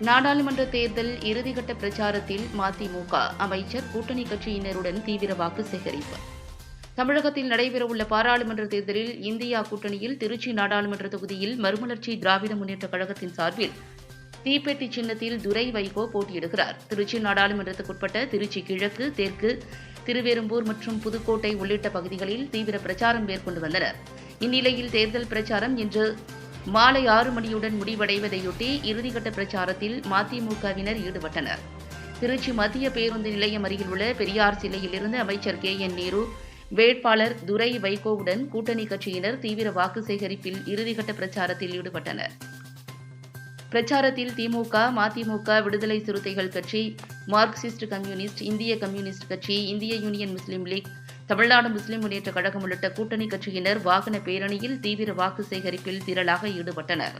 நாடாளுமன்ற தேர்தல் இறுதிக்கட்ட பிரச்சாரத்தில் மதிமுக அமைச்சர் கூட்டணி கட்சியினருடன் தீவிர வாக்கு சேகரிப்பு. தமிழகத்தில் நடைபெறவுள்ள பாராளுமன்ற தேர்தலில் இந்தியா கூட்டணியில் திருச்சி நாடாளுமன்ற தொகுதியில் மறுமலர்ச்சி திராவிட முன்னேற்றக் கழகத்தின் சார்பில் தீப்பெட்டி சின்னத்தில் துரை வைகோ போட்டியிடுகிறார். திருச்சி நாடாளுமன்றத்துக்குட்பட்ட திருச்சி கிழக்கு தெற்கு திருவெரும்பூர் மற்றும் புதுக்கோட்டை உள்ளிட்ட பகுதிகளில் தீவிர பிரச்சாரம் மேற்கொண்டு வந்தனர். இந்நிலையில் தேர்தல் பிரச்சாரம் இன்று மாலை ஆறு மணியுடன் முடிவடைவதையொட்டி இறுதிக்கட்ட பிரச்சாரத்தில் மதிமுகவினர் ஈடுபட்டனர். திருச்சி மத்திய பேருந்து நிலையம் அருகில் உள்ள பெரியார் சிலையிலிருந்து அமைச்சர் கே. என். நேரு வேட்பாளர் துரை வைகோவுடன் கூட்டணி கட்சியினர் தீவிர வாக்கு சேகரிப்பில் இறுதிக்கட்ட பிரச்சாரத்தில் ஈடுபட்டனர். பிரச்சாரத்தில் திமுக மதிமுக விடுதலை சிறுத்தைகள் கட்சி மார்க்சிஸ்ட் கம்யூனிஸ்ட் இந்திய கம்யூனிஸ்ட் கட்சி இந்திய union Muslim league Tamil Nadu Muslim Munnetra Kazhagam உள்ளிட்ட கூட்டணி கட்சியினர் வாகன பேரணியில் தீவிர வாக்கு சேகரிப்பில் திரளாக ஈடுபட்டனர்.